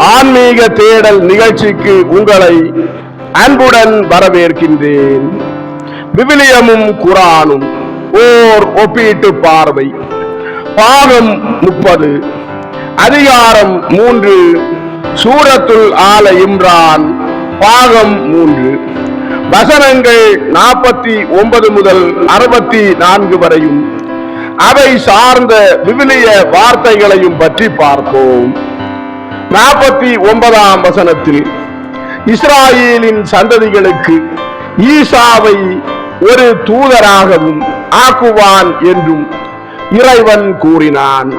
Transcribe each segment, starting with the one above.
ஆன்மீக தேடல் நிகழ்ச்சிக்கு உங்களை அன்புடன் வரவேற்கின்றேன். விவிலியமும் குரானும் ஓர் ஒப்பீட்டு பார்வை. பாகம் முப்பது. அதிகாரம் மூன்று. சூரத்துல் ஆல இம்ரான் பாகம் மூன்று. வசனங்கள் நாற்பத்தி ஒன்பது முதல் அறுபத்தி நான்கு வரையும். அவை சார்ந்த விவிலிய வார்த்தைகளையும் பற்றி பார்ப்போம். நாற்பத்தி ஒன்பதாம் வசனத்தில் இஸ்ராயேலின் சந்ததிகளுக்கு ஈசாவை ஒரு தூதராகவும் ஆக்குவான் என்றும் இறைவன் கூறினான்.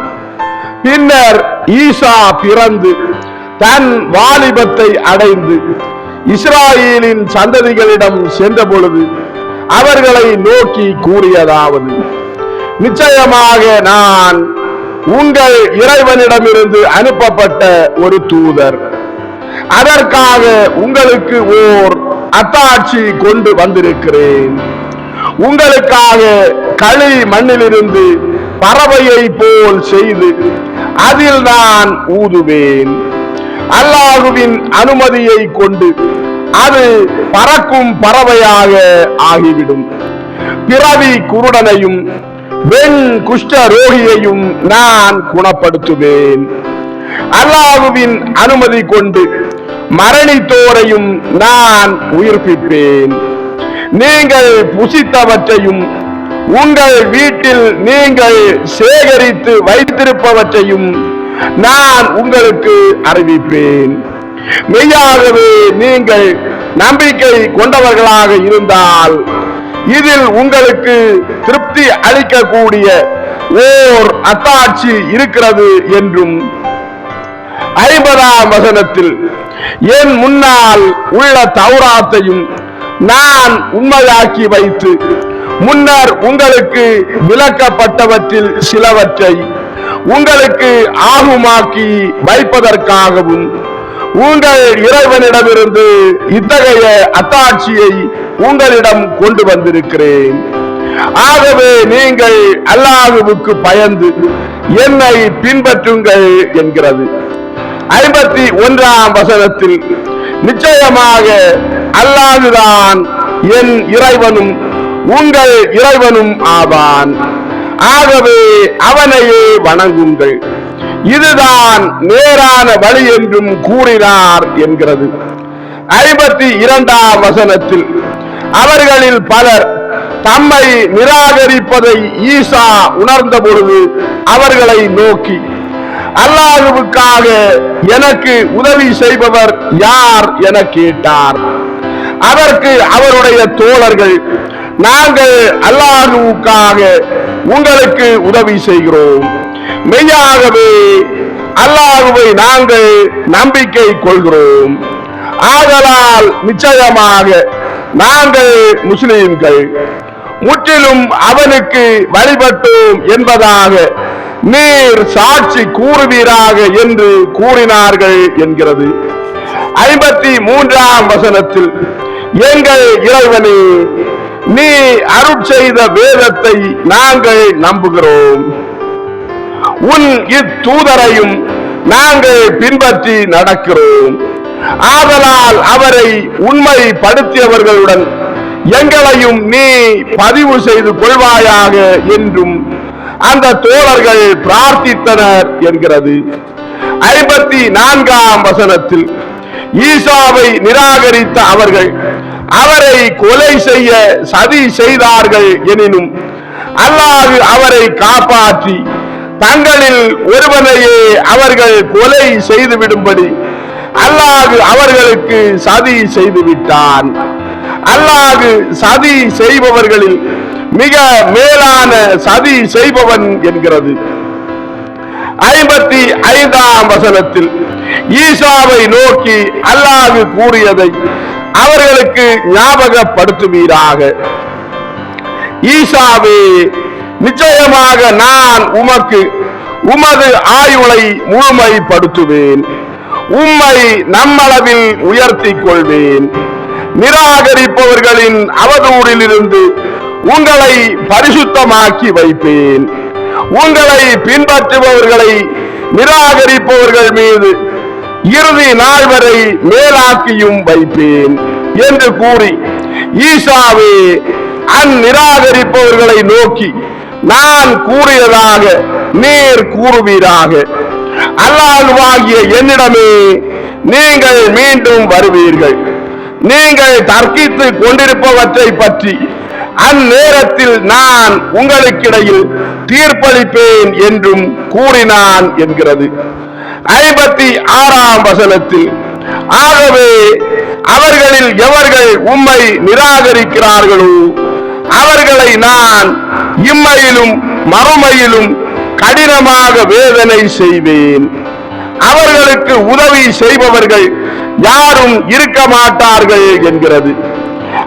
பின்னர் ஈசா பிறந்து தன் வாலிபத்தை அடைந்து இஸ்ராயலின் சந்ததிகளிடம் சென்ற பொழுது அவர்களை நோக்கி கூறியதாவது நிச்சயமாக நான் உங்கள் இறைவனிடமிருந்து அனுப்பப்பட்ட ஒரு தூதர். அதற்காக உங்களுக்கு ஓர் அத்தாட்சி கொண்டு வந்திருக்கிறேன். உங்களுக்காக களி மண்ணிலிருந்து பறவையை போல் செய்து அதில் நான் ஊதுவேன். அல்லாஹுவின் அனுமதியை கொண்டு அது பறக்கும் பறவையாக ஆகிவிடும். பிறவி குருடனையும் வெண் குஷ்ட ரோகியையும் நான் குணப்படுத்துவேன். அல்லாஹுவின் அனுமதி கொண்டு மரணித்தோரையும் நான் உயிர்ப்பிப்பேன். நீங்கள் புசித்தவற்றையும் உங்கள் வீட்டில் நீங்கள் சேகரித்து வைத்திருப்பவற்றையும் நான் உங்களுக்கு அறிவிப்பேன். மெய்யாகவே நீங்கள் நம்பிக்கை கொண்டவர்களாக இருந்தால் இதில் உங்களுக்கு திருப்தி அளிக்கக்கூடிய ஓர் அத்தாட்சி இருக்கிறது என்றும் ஐம்பதாம் வசனத்தில் என் முன்னால் உள்ள தௌராத்தையும் நான் உண்மையாக்கி வைத்து முன்னர் உங்களுக்கு விளக்கப்பட்டவற்றில் சிலவற்றை உங்களுக்கு ஆகுமாக்கி வைப்பதற்காகவும் உங்கள் இறைவனிடமிருந்து இத்தகைய அத்தாட்சியை உங்களிடம் கொண்டு வந்திருக்கிறேன். ஆகவே நீங்கள் அல்லாஹுவுக்கு பயந்து என்னை பின்பற்றுங்கள் என்கிறது. ஐம்பத்தி ஒன்றாம் வசனத்தில் நிச்சயமாக அல்லாஹுதான் என் இறைவனும் உங்கள் இறைவனும் ஆவான். ஆகவே அவனையே வணங்குங்கள். இதுதான் நேரான வழி என்றும் கூறினார் என்கிறது. ஐம்பத்தி இரண்டாம் வசனத்தில் அவர்களில் பலர் தம்மை நிராகரிப்பதை ஈசா உணர்ந்த பொழுது அவர்களை நோக்கி அல்லாஹுவுக்காக எனக்கு உதவி செய்பவர் யார்? என கேட்டார். அதற்கு அவருடைய தோழர்கள் நாங்கள் அல்லாஹுக்காக உங்களுக்கு உதவி செய்கிறோம். மெய்யாகவே அல்லாஹுவை நாங்கள் நம்பிக்கை கொள்கிறோம். ஆதலால் நிச்சயமாக நாங்கள் முஸ்லிம்கள். முற்றிலும் அவனுக்கு வழிபட்டோம் என்பதாக நீர் சாட்சி கூறுவீராக என்று கூறினார்கள் என்கிறது. ஐம்பத்தி மூன்றாம் வசனத்தில் எங்கள் இறைவனே நீ அருட்செய்த வேதத்தை நாங்கள் நம்புகிறோம். உன் இத்தூதரையும் நாங்கள் பின்பற்றி நடக்கிறோம். ஆதலால் அவரை உண்மைப்படுத்தியவர்களுடன் எங்களையும் நீ பதிவு செய்து கொள்வாயாக என்றும் அந்த தோழர்கள் பிரார்த்தித்தனர் என்கிறது. ஐம்பத்தி நான்காம் வசனத்தில் ஈசாவை நிராகரித்த அவர்கள் அவரை கொலை செய்ய சதி செய்தார்கள் எனினும் அல்லாது அவரை காப்பாற்றி தங்களில் ஒருவனையே அவர்கள் கொலை செய்து விடும்படி அல்லாஹ் அவர்களுக்கு சதி செய்து விட்டான். அல்லாஹ் சதி செய்பவர்களில் மிக மேலான சதி செய்பவன் என்கிறது. ஐம்பத்தி ஐந்தாம் வசனத்தில் ஈசாவை நோக்கி அல்லாது கூறியதை அவர்களுக்கு ஞாபகப்படுத்துவீராக. ஈசாவே நிச்சயமாக நான் உமக்கு உமது ஆயுளை முழுமைப்படுத்துவேன். உம்மை நம்மளவில் உயர்த்திக் கொள்வேன் நிராகரிப்பவர்களின் அவதூறிலிருந்து உங்களை பரிசுத்தமாக்கி வைப்பேன். உங்களை பின்பற்றுபவர்களை நிராகரிப்பவர்கள் மீது இறுதி நாள் வரை மேலாக்கியும் வைப்பேன் என்று கூறி ஈசாவே அந்நிராகரிப்பவர்களை நோக்கி நான் கூறியதாக நீர் கூறுவீராக. அல்லாஹுவாகிய என்னிடமே நீங்கள் மீண்டும் வருவீர்கள். நீங்கள் தர்க்கித்துக் கொண்டிருப்பவற்றை பற்றி அந்நேரத்தில் நான் உங்களுக்கிடையில் தீர்ப்பளிப்பேன் என்றும் கூறினான் என்கிறது. ஐம்பத்தி ஆறாம் வசனத்தில் ஆகவே அவர்களில் எவர்கள் உம்மை நிராகரிக்கிறார்களோ அவர்களை நான் இம்மையிலும் மறுமையிலும் கடினமாக வேதனை செய்வேன். அவர்களுக்கு உதவி செய்பவர்கள் யாரும் இருக்க மாட்டார்கள் என்கிறது.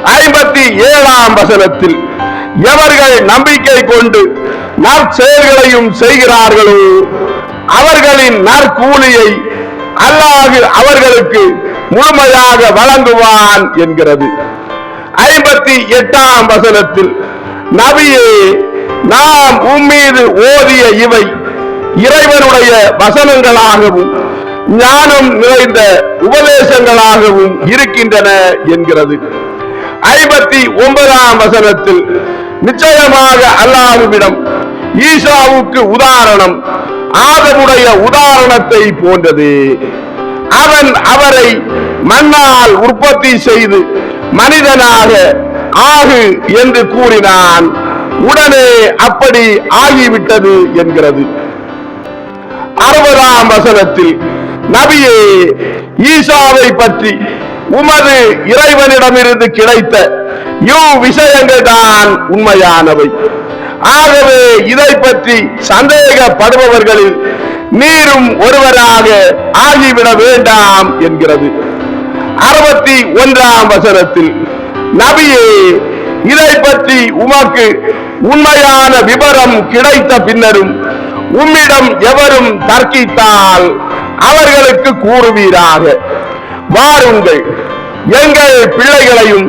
ஐம்பத்தி இருபத்தி ஏழாம் வசனத்தில் எவர்கள் நம்பிக்கை கொண்டு நற்செயல்களையும் செய்கிறார்களோ அவர்களின் நற்கூலியை அல்லாஹு அவர்களுக்கு முழுமையாக வழங்குவான் என்கிறது. ஐம்பத்தி எட்டாம் வசனத்தில் நபியே நாம் உம்மீது ஓதிய இவை இறைவனுடைய வசனங்களாகவும் ஞானம் நிறைந்த உபதேசங்களாகவும் இருக்கின்றன என்கிறது. ஐம்பத்தி ஒன்பதாம் வசனத்தில் நிச்சயமாக அல்லாஹுவிடம் ஈசாவுக்கு உதாரணம் ஆதமுடைய உதாரணத்தை போன்றது. அவன் அவரை மண்ணால் உற்பத்தி செய்து மனிதனாக ஆகு என்று கூறினான். உடனே அப்படி ஆகிவிட்டது என்கிறது. அறுபதாம் வசனத்தில் நபியே ஈசாவை பற்றி உமது இறைவனிடமிருந்து கிடைத்த இவ் விஷயங்கள் தான் உண்மையானவை. ஆகவே இதை பற்றி சந்தேகப்படுபவர்களில் நீரும் ஒருவராக ஆகிவிட வேண்டாம் என்கிறது. அறுபத்தி ஒன்றாம் வசனத்தில் நபியே இதை பற்றி உமக்கு உண்மையான விவரம் கிடைத்த பின்னரும் உம்மிடம் எவரும் தர்க்கித்தால் அவர்களுக்கு கூறுவீராக. வாருங்கள். எங்கள் பிள்ளைகளையும்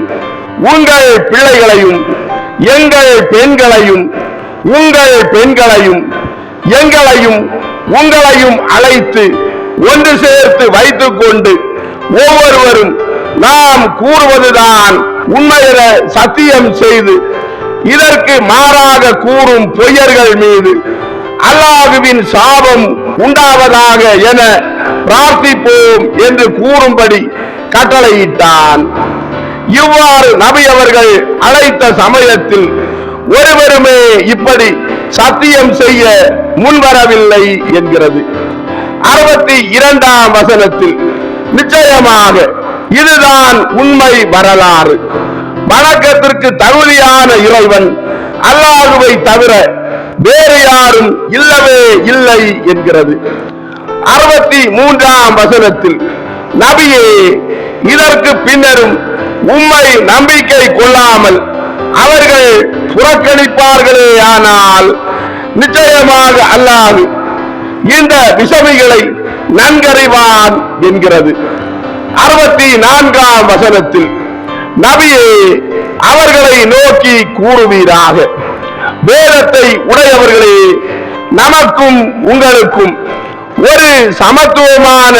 உங்கள் பிள்ளைகளையும் எங்கள் பெண்களையும் உங்கள் பெண்களையும் எங்களையும் உங்களையும் அழைத்து ஒன்று சேர்த்து வைத்துக் கொண்டு ஒவ்வொருவரும் நாம் கூறுவதுதான் உண்மையில சத்தியம் செய்து இதற்கு மாறாக கூறும் பொய்யர்கள் மீது அல்லாஹுவின் சாபம் உண்டாவதாக என பிரார்த்திப்போம் என்று கூறும்படி கட்டளையிட்டான். இவ்வாறு நபி அவர்கள் அழைத்த சமயத்தில் ஒருவருமே இப்படி சத்தியம் செய்ய முன்வரவில்லை என்கிறது. அறுபத்தி இரண்டாம் வசனத்தில் நிச்சயமாக இதுதான் உண்மை வரலாறு. வணக்கத்திற்கு தகுதியான இறைவன் அல்லாஹுவை தவிர வேறு யாரும் இல்லவே இல்லை என்கிறது. அறுபத்தி மூன்றாம் வசனத்தில் நபியே இதற்கு பின்னரும் உம்மை நம்பிக்கை கொள்ளாமல் அவர்கள் புறக்கணிப்பார்களே ஆனால் நிச்சயமாக அல்லாது இந்த விஷமிகளை நன்கறிவான் என்கிறது. அறுபத்தி நான்காம் வசனத்தில் நபியே அவர்களை நோக்கி கூறுவீராக. வேதத்தை உடையவர்களே நமக்கும் உங்களுக்கும் ஒரு சமத்துவமான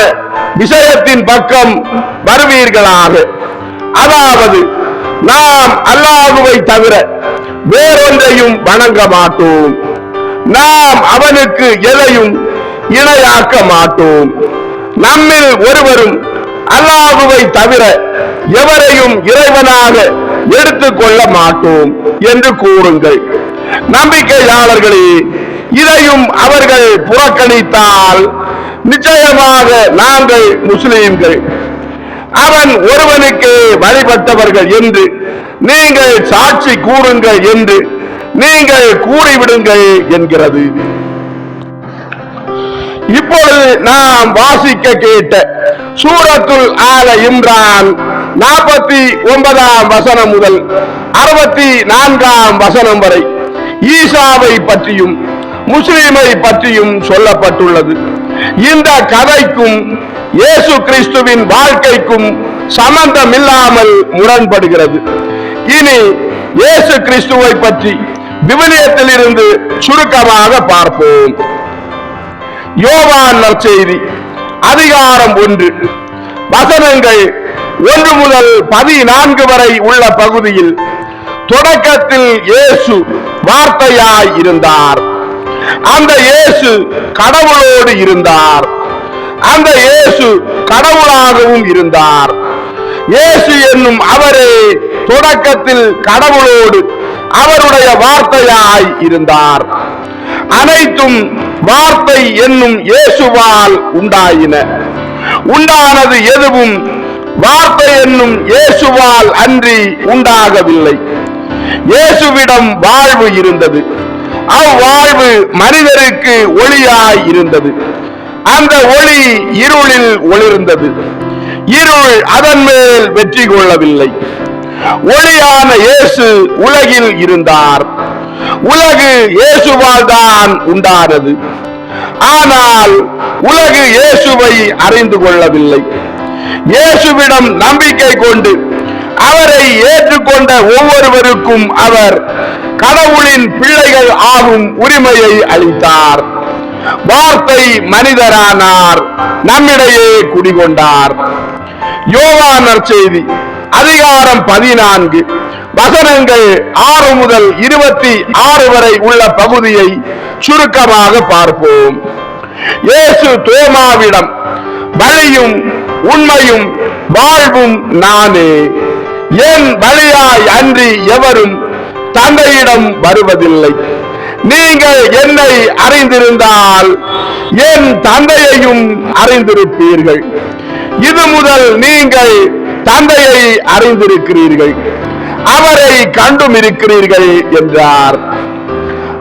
விஷயத்தின் பக்கம் வருவீர்களாக. அதாவது நாம் அல்லாஹுவை தவிர வேறொன்றையும் வணங்க மாட்டோம். நாம் அவனுக்கு எதையும் இணையாக்க மாட்டோம். நம்மில் ஒருவரும் அல்லாஹுவை தவிர எவரையும் இறைவனாக எடுத்துக்கொள்ள மாட்டோம் என்று கூறுங்கள். நம்பிக்கையாளர்களே இதையும் அவர்கள் புறக்கணித்தால் நிச்சயமாக நாங்கள் முஸ்லிம்கள். அவன் ஒருவனுக்கு வழிபட்டவர்கள் என்று நீங்கள் சாட்சி கூறுங்கள் என்று நீங்கள் கூறிவிடுங்கள் என்கிறது. இப்பொழுது நாம் வாசிக்க கேட்ட சூரத்துல் ஆல இம்ரான் நாற்பத்தி ஒன்பதாம் வசனம் முதல் அறுபத்தி நான்காம் வசனம் வரை ஈசாவை பற்றியும் முஸ்லிமை பற்றியும் சொல்லப்பட்டுள்ளது. இந்த கதைக்கும் இயேசு கிறிஸ்துவின் வாழ்க்கைக்கும் சம்பந்தமில்லாமல் முரண்படுகிறது. இனி இயேசு கிறிஸ்துவை பற்றி விவிலியத்திலிருந்து சுருக்கமாக பார்ப்போம். யோவான் நற்செய்தி அதிகாரம் ஒன்று. வசனங்கள் ஒன்று முதல் பதினான்கு வரை உள்ள பகுதியில் தொடக்கத்தில் இயேசு வார்த்தையாய் இருந்தார். அந்த இயேசு கடவுளோடு இருந்தார். அந்த இயேசு கடவுளாகவும் இருந்தார். இயேசு என்னும் அவரே தொடக்கத்தில் கடவுளோடு அவருடைய வார்த்தையாய் இருந்தார். அனைத்தும் வார்த்தை என்னும் இயேசுவால் உண்டாயின. உண்டானது எதுவும் வார்த்தை என்னும் இயேசுவால் அன்றி உண்டாகவில்லை. இயேசுவிடம் வாழ்வு இருந்தது. அவ்வாழ்வு மனிதருக்கு ஒளியாய் இருந்தது. அந்த ஒளி இருளில் ஒளிர்ந்தது. இருள் அதன் மேல் வெற்றி கொள்ளவில்லை. ஒளியான இயேசு உலகில் இருந்தார். உலகு இயேசுவால் தான் உண்டானது. ஆனால் உலகு இயேசுவை அறிந்து கொள்ளவில்லை. இயேசுவிடம் நம்பிக்கை கொண்டு அவரை ஏற்றுக்கொண்ட ஒவ்வொருவருக்கும் அவர் கடவுளின் பிள்ளைகள் ஆகும் உரிமையை அளித்தார். வார்த்தை மனிதரானார் நம்மிடையே குடிகொண்டார். யோகா செய்தி அதிகாரம் பதினான்கு. வசனங்கள் ஆறு முதல் இருபத்தி ஆறு வரை உள்ள பகுதியை சுருக்கமாக பார்ப்போம். இயேசு தோமாவிடம் வழியும் உண்மையும் வாழ்வும் நானே. என் வழியாய் அன்றி எவரும் தந்தையிடம் வருவதில்லை. நீங்கள் என்னை அறிந்திருந்தால் என் தந்தையையும் அறிந்திருப்பீர்கள். இது முதல் நீங்கள் தந்தையை அறிந்திருக்கிறீர்கள். அவரை கண்டும் இருக்கிறீர்கள் என்றார்.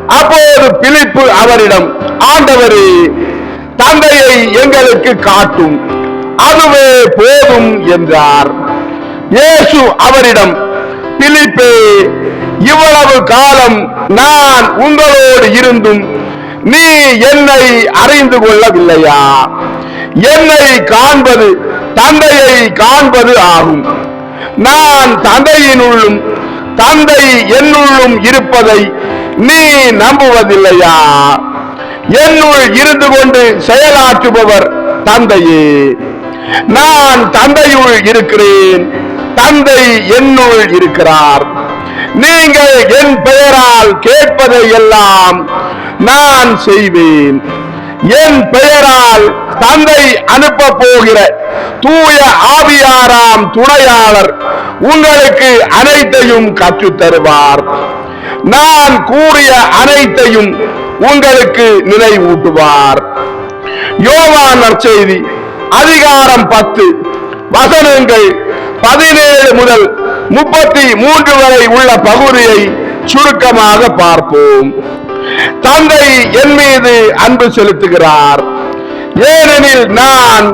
அப்போது பிலிப்பு அவரிடம் ஆண்டவரே தந்தையை எங்களுக்கு காட்டும். அதுவே போதும் என்றார். இயேசு அவரிடம் பிலிப்பே இவ்வளவு காலம் நான் உங்களோடு இருந்தும் நீ என்னை அறிந்து கொள்ளவில்லையா? என்னை காண்பது தந்தையை காண்பது ஆகும். நான் தந்தையினுள்ளும் தந்தை என்னுள்ளும் இருப்பதை நீ நம்புவதில்லையா? என்னுள் இருந்து கொண்டு செயலாற்றுபவர் தந்தையே. நான் தந்தையுள் இருக்கிறேன். தந்தை என்னுள் இருக்கிறார். நீங்கள் என் பெயரால் கேட்பதை எல்லாம் நான் செய்வேன். என் பெயரால் தந்தை அனுப்ப போகிற தூய ஆவியாராம் துணையாளர் உங்களுக்கு அனைத்தையும் கற்றுத் தருவார். நான் கூறிய அனைத்தையும் உங்களுக்கு நினைவூட்டுவார். யோவான் நற்செய்தி அதிகாரம் பத்து வசனங்கள் பதினேழு முதல் முப்பத்தி மூன்று வரை உள்ள பகுதியை சுருக்கமாக பார்ப்போம். தந்தை என் மீது அன்பு செலுத்துகிறார். ஏனெனில் நான்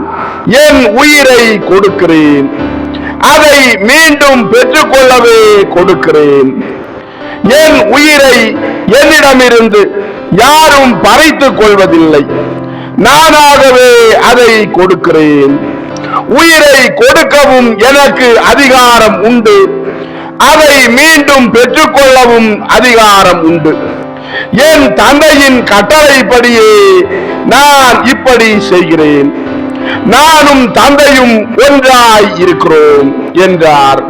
என் உயிரை கொடுக்கிறேன். அதை மீண்டும் பெற்றுக்கொள்ளவே கொடுக்கிறேன். என் உயிரை என்னிடமிருந்து யாரும் பறித்துக் கொள்வதில்லை. நானாகவே அதை கொடுக்கிறேன். உயிரை கொடுக்கவும் எனக்கு அதிகாரம் உண்டு. அதை மீண்டும் பெற்றுக்கொள்ளவும் அதிகாரம் உண்டு. என் தந்தையின் கட்டளைப்படியே நான் இப்படி செய்கிறேன். நானும் தந்தையும் ஒன்றாய் இருக்கிறோம் என்றார்.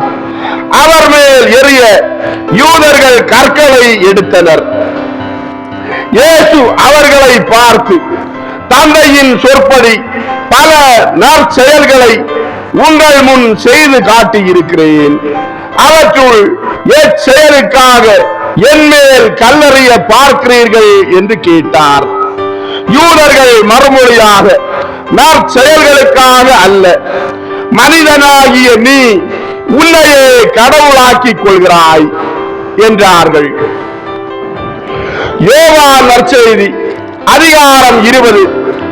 அவர் மேல் எரிய யூதர்கள் கற்களை எடுத்தனர். இயேசு அவர்களை பார்த்து தந்தையின் சொற்படி பல நற்செயல்களை உங்கள் முன் செய்து காட்டியிருக்கிறேன். அவற்றுள் எச்செயலுக்காக என் மேல் கல்லறிய பார்க்கிறீர்கள் என்று கேட்டார். யூதர்கள் மறுமொழியாக நற்செயல்களுக்காக அல்ல மனிதனாகிய நீ உன்னையே கடவுளாக்கிக் கொள்கிறாய் என்றார்கள். யோகா நற்செய்தி அதிகாரம் இருபது.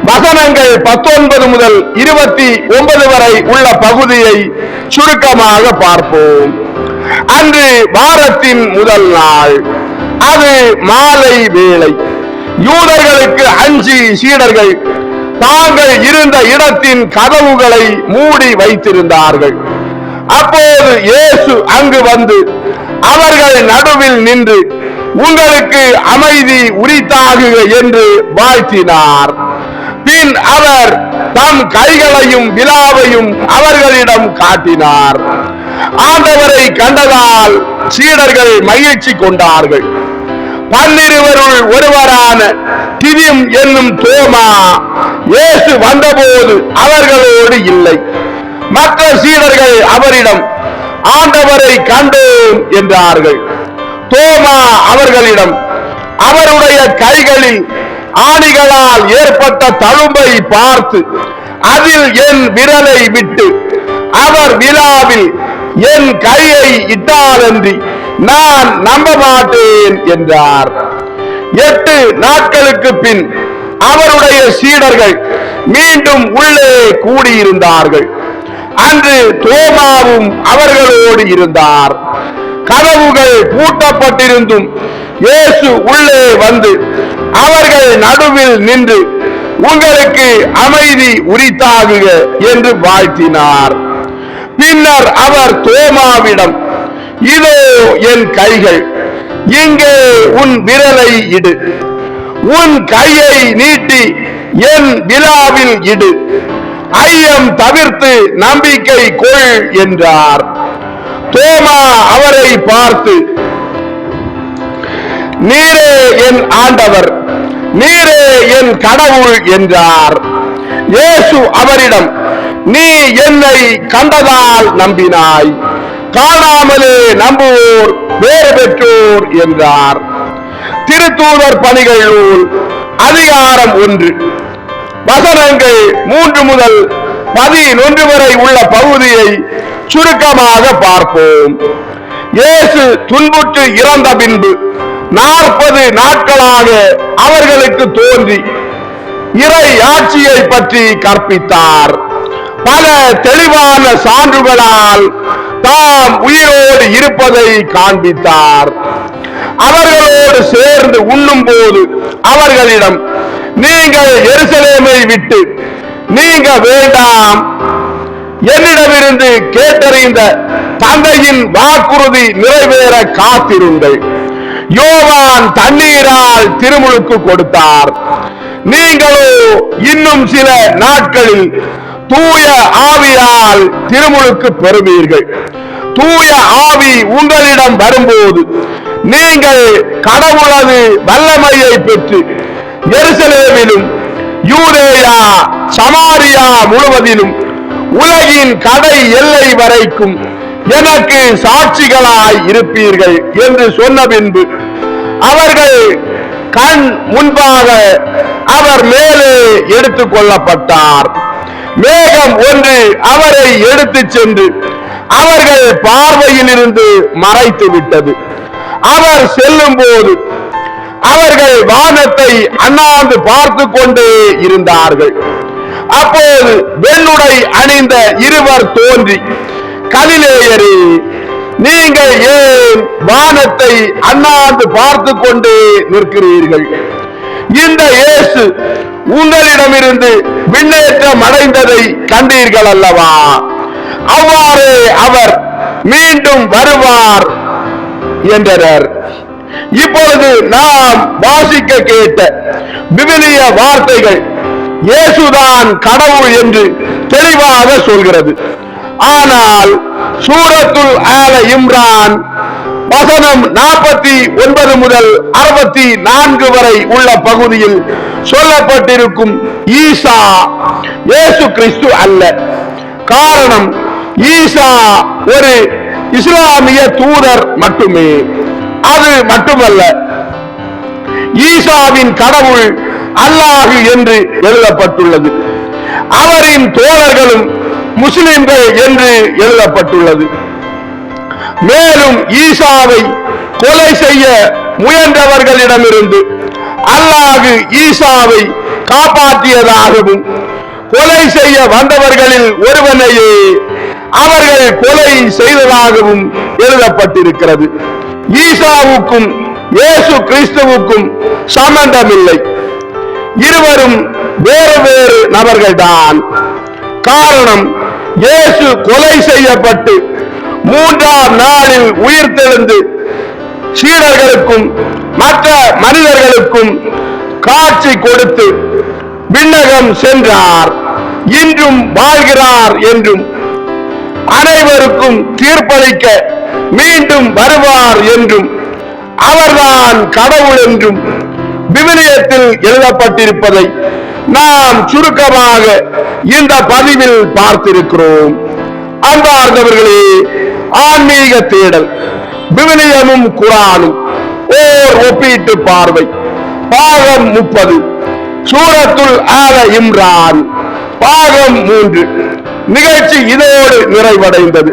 வசனங்கள் பத்தொன்பது முதல் இருபத்தி ஒன்பது வரை உள்ள பகுதியை சுருக்கமாக பார்ப்போம். அன்று வாரத்தின் முதல் நாள். அது மாலை வேளை. யூதர்களுக்கு அஞ்சு சீடர்கள். தாங்கள் இருந்த இடத்தின் கதவுகளை மூடி வைத்திருந்தார்கள். அப்போது இயேசு அங்கு வந்து அவர்கள் நடுவில் நின்று உங்களுக்கு அமைதி உரித்தாகுக என்று வாழ்த்தினார். பின் அவர் தம் கைகளையும் விழாவையும் அவர்களிடம் காட்டினார். ஆண்டவரை கண்டதால் சீடர்கள் மகிழ்ச்சி கொண்டார்கள். பன்னிருவருள் ஒருவரான திதிம் என்னும் தோமா இயேசு வந்தபோது அவர்களோடு இல்லை. மற்ற சீடர்கள் அவரிடம் ஆண்டவரை கண்டோம் என்றார்கள். தோமா அவர்களிடம். அவருடைய கைகளில் ஆணிகளால் ஏற்பட்ட தழும்பை பார்த்து அதில் என் விரலை விட்டு அவர் விழாவில் என் கையை இட்டாலன்றி நான் நம்ப மாட்டேன் என்றார். எட்டு நாட்களுக்கு பின் அவருடைய சீடர்கள் மீண்டும் உள்ளே கூடியிருந்தார்கள். அன்று தோமாவும் அவர்களோடு இருந்தார். கதவுகள் பூட்டப்பட்டிருந்தும் இயேசு உள்ளே வந்து அவர்கள் நடுவில் நின்று உங்களுக்கு அமைதி உரித்தாகுக என்று வாழ்த்தினார். பின்னர் அவர் தோமாவிடம் இதோ என் கைகள் இங்கே உன் விரலை இடு. உன் கையை நீட்டி என் விழாவில் இடு. ஐயம் தவிர்த்து நம்பிக்கை கொள் என்றார். தோமா அவரை பார்த்து நீரே என் ஆண்டவர் நீரே என் கடவுள் என்றார். இயேசு அவரிடம் நீ என்னை கண்டதால் நம்பினாய் காணாமலே நம்புவோர் வேறு பெற்றோர் என்றார். திருத்தூதர் பணிகள் அதிகாரம் ஒன்று வசனங்கள் மூன்று முதல் பதினொன்று வரை உள்ள பகுதியை சுருக்கமாக பார்ப்போம். இயேசு துன்புற்று இறந்த பின்பு நாற்பது நாட்களாக அவர்களுக்கு தோன்றி இறை ஆட்சியை பற்றி கற்பித்தார். பல தெளிவான சான்றுகளால் தாம் உயிரோடு இருப்பதை காண்பித்தார். அவர்களோடு சேர்ந்து உண்ணும் போது அவர்களிடம் நீங்கள் எருசலேமை விட்டு நீங்க வேண்டாம். என்னிடமிருந்து கேட்டறிந்த தந்தையின் வாக்குறுதி நிறைவேற காத்திருங்கள். யோவான் தண்ணீரால் திருமுழுக்கு கொடுத்தார். நீங்களோ இன்னும் சில நாட்களில் தூய ஆவியால் திருமுழுக்கு பெறுவீர்கள். தூய ஆவி உங்களிடம் வரும்போது நீங்கள் கடவுளது வல்லமையை பெற்று எருசலேமிலும் யூதேயா சமாரியா முழுவதிலும் உலகின் கடை எல்லை வரைக்கும் எனக்கு சாட்சிகளாய் இருப்பீர்கள் என்று சொன்ன பின்பு அவர்கள் கண் முன்பாக அவர் மேலே எடுத்துக் கொள்ளப்பட்டார். மேகம் ஒன்று அவரை எடுத்துச் சென்று அவர்கள் பார்வையில் இருந்து மறைத்து விட்டது அவர் செல்லும் போது அவர்கள் வானத்தை அண்ணாந்து பார்த்து கொண்டே இருந்தார்கள். அப்போது வெண்ணுடை அணிந்த இருவர் தோன்றி கலிலேயரே நீங்கள் ஏன் வானத்தை அண்ணாந்து பார்த்து கொண்டே நிற்கிறீர்கள்? இந்த இயேசு உங்களிடமிருந்து விண்ணேற்றம் அடைந்ததை கண்டீர்கள் அல்லவா? அவ்வாறே அவர் மீண்டும் வருவார் என்றனர். இப்பொழுது நாம் வாசிக்க கேட்ட விவிலிய வார்த்தைகள் இயேசுதான் கடவுள் என்று தெளிவாக சொல்கிறது. ஆனால் சூரத்துல் ஆல இம்ரான் வசனம் நாற்பத்தி ஒன்பது முதல் அறுபத்தி நான்கு வரை உள்ள பகுதியில் சொல்லப்பட்டிருக்கும் ஈசா இயேசு கிறிஸ்து அல்ல. காரணம் ஈசா ஒரு இஸ்லாமிய தூதர் மட்டுமே. அது மட்டுமல்ல ஈசாவின் கடவுள் அல்லாஹு என்று எழுதப்பட்டுள்ளது. அவரின் தோழர்களும் முஸ்லிம்கள் என்று எழுதப்பட்டுள்ளது. மேலும் ஈசாவை கொலை செய்ய முயன்றவர்களிடமிருந்து அல்லாஹு ஈசாவை காப்பாற்றியதாகவும் கொலை செய்ய வந்தவர்களில் ஒருவனையே அவர்கள் கொலை செய்ததாகவும் எழுதப்பட்டிருக்கிறது. ஈசாவுக்கும் இயேசு கிறிஸ்துவுக்கும் சம்பந்தமில்லை. இருவரும் வேறு வேறு நபர்கள்தான். காரணம் இயேசு கொலை செய்யப்பட்டு மூன்றாம் நாளில் உயிர்த்தெழுந்து சீடர்களுக்கும் மற்ற மனிதர்களுக்கும் காட்சி கொடுத்து விண்ணகம் சென்றார். இன்றும் வாழ்கிறார் என்றும் அனைவருக்கும் தீர்ப்பளிக்க மீண்டும் வருவார் என்றும் அவர்தான் கடவுள் என்றும் விவிலியத்தில் எழுதப்பட்டிருப்பதை நாம் சுருக்கமாக இந்த பதிவில் பார்த்திருக்கிறோம். அன்பார்ந்தவர்களே ஆன்மீக தேடல் விவிலியமும் குரானும் ஓர் ஒப்பீட்டு பார்வை. பாகம் முப்பது சூரத்துல் ஆல இம்ரான். பாகம் மூன்று நிகழ்ச்சி இதோடு நிறைவடைந்தது.